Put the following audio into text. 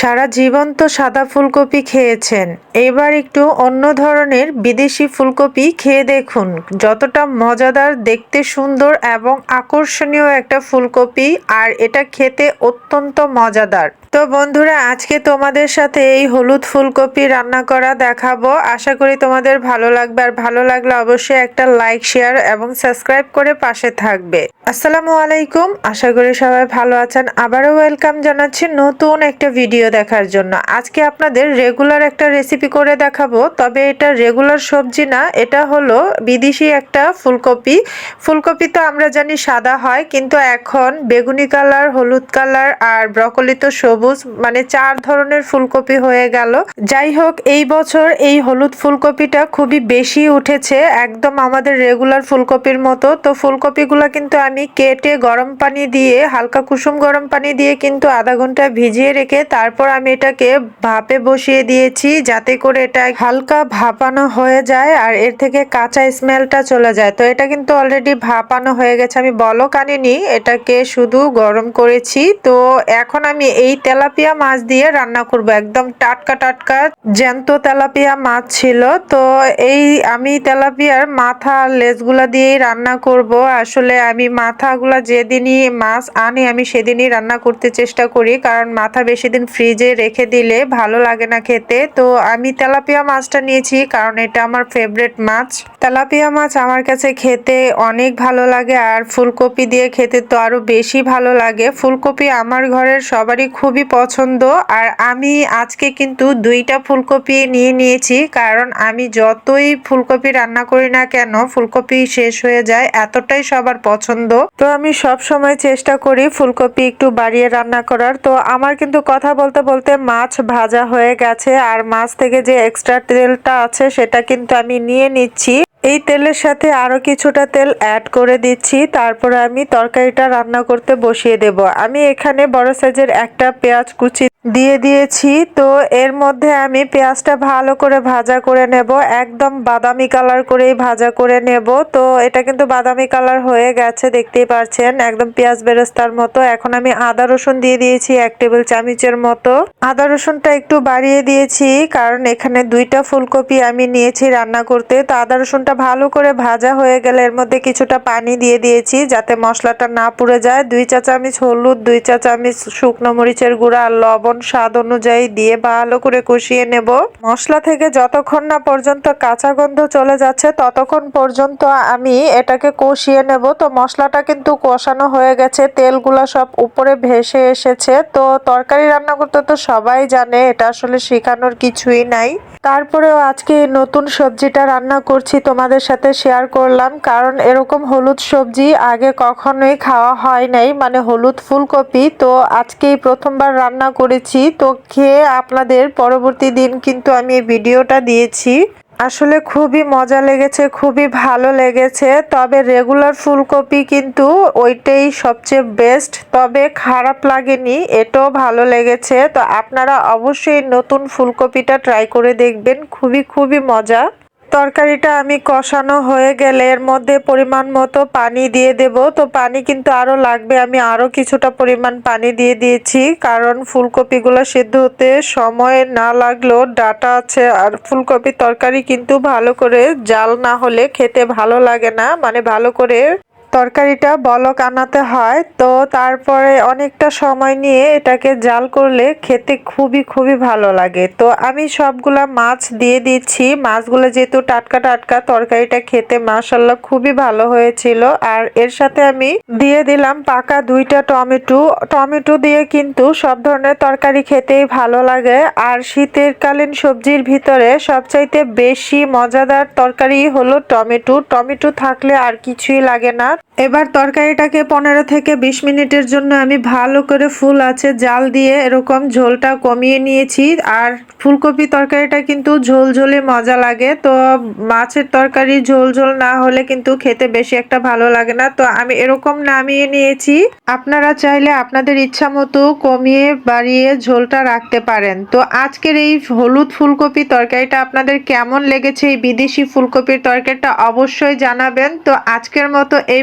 সারা জীবন তো সাদা ফুলকপি খেয়েছেন। এবার একটু অন্য ধরনের বিদেশি ফুলকপি খেয়ে দেখুন। যতটা মজাদার, দেখতে সুন্দর এবং আকর্ষণীয় একটা ফুলকপি, আর এটা খেতে অত্যন্ত মজাদার। তো বন্ধুরা, আজকে তোমাদের সাথে এই হলুদ ফুলকপি রান্না করা দেখাবো। আশা করি তোমাদের ভালো লাগবে, আর ভালো লাগলে অবশ্যই একটা লাইক, শেয়ার এবং সাবস্ক্রাইব করে পাশে থাকবে। আসসালামু আলাইকুম, আশা করি সবাই ভালো আছেন। আবারও ওয়েলকাম জানাচ্ছি নতুন একটা ভিডিও দেখার জন্য। আজকে আপনাদের রেগুলার একটা রেসিপি করে দেখাবো, তবে এটা রেগুলার সবজি না, এটা হলো বিদেশি একটা ফুলকপি। ফুলকপি তো আমরা জানি সাদা হয়, কিন্তু এখন বেগুনি কালার, হলুদ কালার আর ব্রকলি তো সবুজ মানে চার ধরনের ফুলকপি হয়ে গেল। যাই হোক, এই বছর এই হলুদ ফুলকপিটা খুবই বেশি উঠেছে, একদম আমাদের রেগুলার ফুলকপির মতো। তো ফুলকপিগুলো কিন্তু আমি কেটে গরম পানি দিয়ে, হালকা কুসুম গরম পানি দিয়ে কিন্তু আধা ঘণ্টা ভিজিয়ে রেখে তারপর আমি এটাকে ভাপে বসিয়ে দিয়েছি যাতে করে এটা হালকা ভাপানো হয়ে যায় আর এর থেকে কাঁচা স্মেলটা চলে যায়। তো এটা কিন্তু অলরেডি ভাপানো হয়ে গেছে, আমি বলক আনিনি, এটাকে শুধু গরম করেছি। তো এখন আমি এই তেলাপিয়া মাছ দিয়ে রান্না করব, একদম টাটকা টাটকা জ্যান্ত তেলাপিয়া মাছ ছিল। তো এই আমি তেলাপিয়ার মাথা লেজগুলা দিয়েই রান্না করব। আসলে আমি মাথাগুলা যেদিনই মাছ আনি, আমি সেদিনই রান্না করতে চেষ্টা করি, কারণ মাথা বেশি দিন ফ্রিজে রেখে দিলে ভালো লাগে না খেতে। তো আমি তেলাপিয়া মাছটা নিয়েছি কারণ এটা আমার ফেভারেট মাছ। তেলাপিয়া মাছ আমার কাছে খেতে অনেক ভালো লাগে আর ফুলকপি দিয়ে খেতে তো আরও বেশি ভালো লাগে। ফুলকপি আমার ঘরের সবারই খুবই পছন্দ আর আমি আজকে কিন্তু দুইটা ফুলকপি নিয়ে নিয়েছি কারণ আমি যতই ফুলকপি রান্না করি না কেন ফুলকপি শেষ হয়ে যায়, এতটাই সবার পছন্দ। তো আমি সব সময় চেষ্টা করি ফুলকপি একটু বাড়িয়ে রান্না করার। তো আমার কিন্তু কথা বলতে বলতে মাছ ভাজা হয়ে গেছে আর মাছ থেকে যে এক্সট্রা তেলটা আছে সেটা কিন্তু আমি নিয়ে নিচ্ছি। এই তেলের সাথে আরও কিছুটা তেল অ্যাড করে দিচ্ছি, তারপরে আমি তরকারিটা রান্না করতে বসিয়ে দেব। আমি এখানে বড় সাইজের একটা পেঁয়াজ কুচি দিয়ে দিয়েছি। তো এর মধ্যে আমি পেঁয়াজটা ভালো করে ভাজা করে নেব। একদম বাদামি কালার করেই ভাজা করে নেব। তো এটা কিন্তু বাদামি কালার হয়ে গেছে, দেখতেই পারছেন। একদম পেঁয়াজ বেরেস্তার মতো। এখন আমি আদা রসুন দিয়ে দিয়েছি এক টেবিল চামচের মতো। আদা রসুনটা একটু বাড়িয়ে দিয়েছি, কারণ এখানে দুইটা ফুলকপি আমি নিয়েছি রান্না করতে। তো আদা রসুনটা ভালো করে ভাজা হয়ে গেলে এর মধ্যে কিছুটা পানি দিয়ে দিয়েছি, যাতে মশলাটা না পুড়ে যায়। দুই চা চামচ হলুদ, দুই চা চামচ শুকনো মরিচের গুঁড়া আর লবণ স্বাদ অনুযায়ী দিয়ে ভালো করে কষিয়ে নেব। মশলা থেকে যতক্ষণ না পর্যন্ত কাঁচা গন্ধ চলে যাচ্ছে, ততক্ষণ পর্যন্ত আমি এটাকে কষিয়ে নেব। তো মশলাটা কিন্তু কষানো হয়ে গেছে, তেলগুলা সব উপরে ভেসে এসেছে। তো তরকারি রান্না করতে তো সবাই জানে, এটা আসলে শেখানোর কিছুই নাই। তারপরেও আজকে নতুন সবজিটা রান্না করছি, তোমাদের সাথে শেয়ার করলাম। কারণ এরকম হলুদ সবজি আগে কখনোই খাওয়া হয় নাই মানে হলুদ ফুলকপি। তো আজকেই প্রথমবার রান্না করেছি। তো খেয়ে আপনাদের পরবর্তী দিন কিন্তু আমি এই ভিডিওটা দিয়েছি। আসলে খুবই মজা লেগেছে, খুবই ভালো লেগেছে। তবে রেগুলার ফুলকপি কিন্তু ওইটাই সবচেয়ে বেস্ট তবে খারাপ লাগেনি, এটাও ভালো লেগেছে। তো আপনারা অবশ্যই নতুন ফুলকপিটা ট্রাই করে দেখবেন। খুবই খুবই মজা। তরকারিটা আমি কষানো হয়ে গেলে এর মধ্যে পরিমাণ মতো পানি দিয়ে দেব। তো পানি কিন্তু আরও লাগবে। আমি আরও কিছুটা পরিমাণ পানি দিয়ে দিয়েছি। কারণ ফুলকপিগুলো সেদ্ধ হতে সময় না লাগলেও ডাটা আছে। আর ফুলকপি তরকারি কিন্তু ভালো করে জাল না হলে খেতে ভালো লাগে না। মানে ভালো করে তরকারিটা বলক আনাতে হয়, তো তারপরে অনেকটা সময় নিয়ে এটাকে জাল করলে খেতে খুবই খুবই ভালো লাগে। তো আমি সবগুলা মাছ দিয়ে দিচ্ছি। মাছগুলো যেহেতু টাটকা টাটকা, তরকারিটা খেতে মাসাল্লাহ খুবই ভালো হয়েছিল। আর এর সাথে আমি দিয়ে দিলাম পাকা দুইটা টমেটো। টমেটো দিয়ে কিন্তু সব ধরনের তরকারি খেতেই ভালো লাগে। আর শীতের কালীন সবজির ভিতরে সবচাইতে বেশি মজাদার তরকারি হলো টমেটো। টমেটো থাকলে আর কিছুই লাগে না। এবার তরকারিটাকে পনেরো থেকে বিশ মিনিটের জন্য আমি ভালো করে ফুল আছে জাল দিয়ে এরকম ঝোলটা কমিয়ে নিয়েছি। আর ফুলকপি তরকারিটা কিন্তু ঝোল ঝোলে মজা লাগে। তো মাছের তরকারি ঝোল ঝোল না হলে কিন্তু খেতে বেশি একটা ভালো লাগে না। তো আমি এরকম নামিয়ে নিয়েছি। আপনারা চাইলে আপনাদের ইচ্ছা মতো কমিয়ে বাড়িয়ে ঝোলটা রাখতে পারেন। তো আজকের এই হলুদ ফুলকপি তরকারিটা আপনাদের কেমন লেগেছে? এই বিদেশি ফুলকপির তরকারিটা অবশ্যই জানাবেন। তো আজকের মতো এই